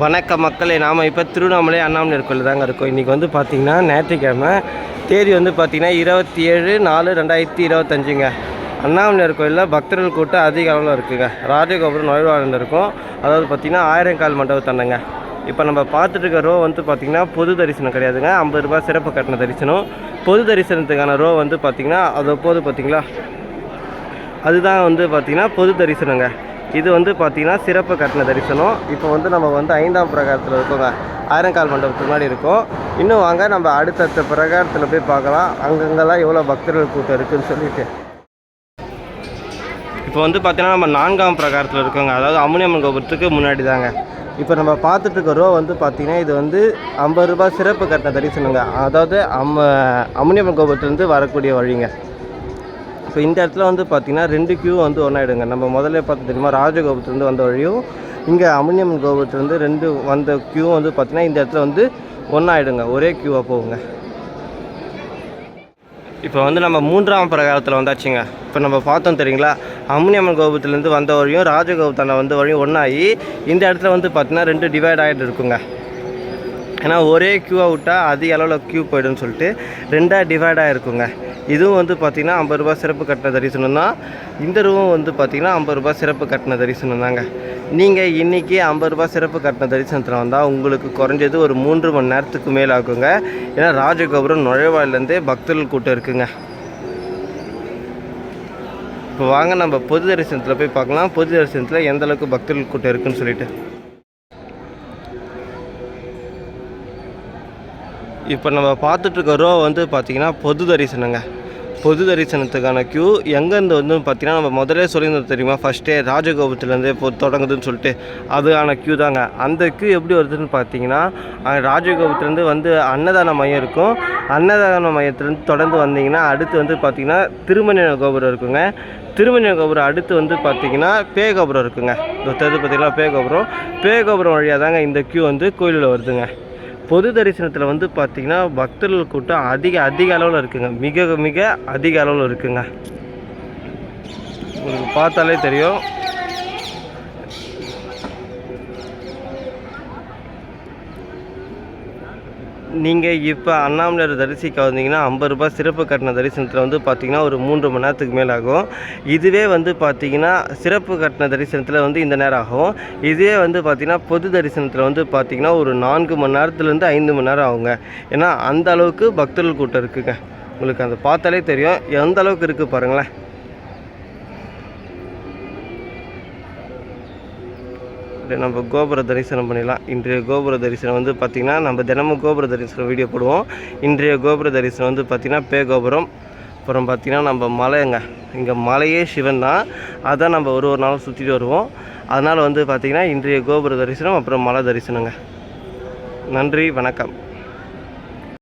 வணக்க மக்களே நாம் இப்போ திருவண்ணாமலை அண்ணாமலையார் கோயில் தாங்க இருக்கோம். இன்றைக்கி வந்து பார்த்திங்கன்னா ஞாயிற்றுக்கிழமை தேதி வந்து பார்த்திங்கன்னா இருபத்தி ஏழு நாலு ரெண்டாயிரத்தி இருபத்தஞ்சுங்க. அண்ணாமலையார் கோயிலில் பக்தர்கள் கூட்டம் அதிக அளவில் இருக்குங்க. ராஜகோபுரம் நுழைவாளன் இருக்கும். அதாவது பார்த்திங்கன்னா ஆயிரம் கால் மண்டபத்தாண்டங்க இப்போ நம்ம பார்த்துட்டு இருக்க ரோ வந்து பார்த்திங்கன்னா பொது தரிசனம் கிடையாதுங்க. ஐம்பது ரூபாய் சிறப்பு கட்டண தரிசனம். பொது தரிசனத்துக்கான ரோ வந்து பார்த்திங்கன்னா அது போது பார்த்திங்களா அதுதான் வந்து பார்த்திங்கன்னா பொது தரிசனங்க. இது வந்து பார்த்திங்கன்னா சிறப்பு கட்டண தரிசனம். இப்போ வந்து நம்ம வந்து ஐந்தாம் பிரகாரத்தில் இருக்கோங்க. ஆயிரங்கால் மண்டபத்துக்கு முன்னாடி இருக்கோம். இன்னும் வாங்க நம்ம அடுத்தடுத்த பிரகாரத்தில் போய் பார்க்கலாம். அங்கங்கெல்லாம் எவ்வளோ பக்தர்கள் கூட்டம் இருக்குதுன்னு சொல்லிட்டு. இப்போ வந்து பார்த்தீங்கன்னா நம்ம நான்காம் பிரகாரத்தில் இருக்கோங்க. அதாவது அம்முனியம்மன் கோபுரத்துக்கு முன்னாடி தாங்க இப்போ நம்ம பார்த்துட்டு இருக்க ரோ வந்து பார்த்திங்கன்னா இது வந்து ஐம்பது ரூபாய் சிறப்பு கட்டண தரிசனங்க. அதாவது அம்ம அம்முனியம்மன் கோபுரத்துலேருந்து வரக்கூடிய வழிங்க. இப்போ இந்த இடத்துல வந்து பார்த்திங்கன்னா ரெண்டு கியூ வந்து ஒன்றாயிடுங்க நம்ம முதல்ல பார்த்து தெரியுமா? ராஜகோபுரத்துலேருந்து வந்த வழியும் இங்கே அம்முனியம்மன் கோபுரத்துலேருந்து ரெண்டு வந்த கியூ வந்து பார்த்திங்கன்னா இந்த இடத்துல வந்து ஒன்றாயிடுங்க ஒரே கியூவாக போகுங்க. இப்போ வந்து நம்ம மூன்றாம் பிரகாரத்தில் வந்தாச்சுங்க. இப்போ நம்ம பார்த்தோம் தெரியுங்களா? அம்னியம்மன் கோபுரத்துலேருந்து வந்த வழியும் ராஜகோபுரத்தான வந்த வழியும் ஒன்றாகி இந்த இடத்துல வந்து பார்த்திங்கன்னா ரெண்டு டிவைட் ஆகிட்டு இருக்குங்க. ஏன்னா ஒரே க்யூவாக விட்டால் அதிக அளவில் க்யூ போய்டுன்னு சொல்லிட்டு ரெண்டாக டிவைடாக இருக்குங்க இதுவும் வந்து பார்த்திங்கன்னா ஐம்பது ரூபா சிறப்பு கட்டின தரிசனம் தான். இந்த ரூமும் வந்து பார்த்திங்கன்னா ஐம்பது ரூபா சிறப்பு கட்டின தரிசனம் தாங்க. நீங்கள் இன்றைக்கி ஐம்பது ரூபா சிறப்பு கட்டின தரிசனத்தில் வந்தால் உங்களுக்கு குறைஞ்சது ஒரு மூன்று மணி நேரத்துக்கு மேலே ஆகுங்க. ஏன்னா ராஜகோபுரம் நுழைவாயிலேருந்தே பக்தர்கள் கூட்டம் இருக்குங்க. இப்போ வாங்க நம்ம பொது தரிசனத்தில் போய் பார்க்கலாம். பொது தரிசனத்தில் எந்த அளவுக்கு பக்தர்கள் கூட்டம் இருக்குன்னு சொல்லிட்டு. இப்போ நம்ம பார்த்துட்ருக்க ரோ வந்து பார்த்திங்கன்னா பொது தரிசனங்க. பொது தரிசனத்துக்கான க்யூ எங்கேருந்து வந்து பார்த்திங்கன்னா நம்ம முதலே சொல்லியிருந்தது தெரியுமா? ஃபஸ்ட்டே ராஜகோபுரத்துலேருந்து இப்போ தொடங்குதுன்னு சொல்லிட்டு அதுக்கான க்யூ தாங்க. அந்த க்யூ எப்படி வருதுன்னு பார்த்தீங்கன்னா அஹ் ராஜகோபுரத்துலேருந்து வந்து அன்னதான மையம் இருக்கும். அன்னதான மையத்துலேருந்து தொடர்ந்து வந்தீங்கன்னா அடுத்து வந்து பார்த்திங்கன்னா திருமண கோபுரம் இருக்குங்க. திருமண கோபுரம் அடுத்து வந்து பார்த்திங்கன்னா பே கோபுரம் இருக்குங்க. இந்த தேர்தல் பார்த்திங்கன்னா பே கோபுரம். பே கோபுரம் வழியாக தாங்க இந்த க்யூ வந்து கோயிலில் வருதுங்க. பொது தரிசனத்தில் வந்து பார்த்திங்கன்னா பக்தர்கள் கூட்டம் அதிக அதிக அளவில் இருக்குங்க. மிக மிக அதிக அளவில் இருக்குங்க. உங்களுக்கு பார்த்தாலே தெரியும். நீங்கள் இப்போ அண்ணாமலையார் தரிசிக்க வந்தீங்கன்னா ஐம்பது ரூபாய் சிறப்பு கட்டண தரிசனத்தில் வந்து பார்த்தீங்கன்னா ஒரு மூன்று மணி நேரத்துக்கு மேல் ஆகும். இதுவே வந்து பார்த்திங்கன்னா சிறப்பு கட்டண தரிசனத்தில் வந்து இந்த நேரம் ஆகும். இதுவே வந்து பார்த்திங்கன்னா பொது தரிசனத்தில் வந்து பார்த்தீங்கன்னா ஒரு நான்கு மணி நேரத்துலேருந்து ஐந்து மணி நேரம் ஆகுங்க. ஏன்னா அந்த அளவுக்கு பக்தர்கள் கூட்டம் இருக்குங்க. உங்களுக்கு அதை பார்த்தாலே தெரியும். எந்த அளவுக்கு இருக்குது பாருங்களேன். நம்ம கோபுர தரிசனம் பண்ணிடலாம். இன்றைய கோபுர தரிசனம் வந்து பார்த்திங்கன்னா நம்ம தினமும் கோபுர தரிசனம் வீடியோ போடுவோம். இன்றைய கோபுர தரிசனம் வந்து பார்த்திங்கன்னா பே கோபுரம் அப்புறம் பார்த்திங்கன்னா நம்ம மலைங்க இங்கே மலையே சிவன் தான். அதான் நம்ம ஒரு ஒரு நாளும் சுற்றிட்டு வருவோம். அதனால் வந்து பார்த்திங்கன்னா இன்றைய கோபுர தரிசனம் அப்புறம் மலை தரிசனங்க. நன்றி வணக்கம்.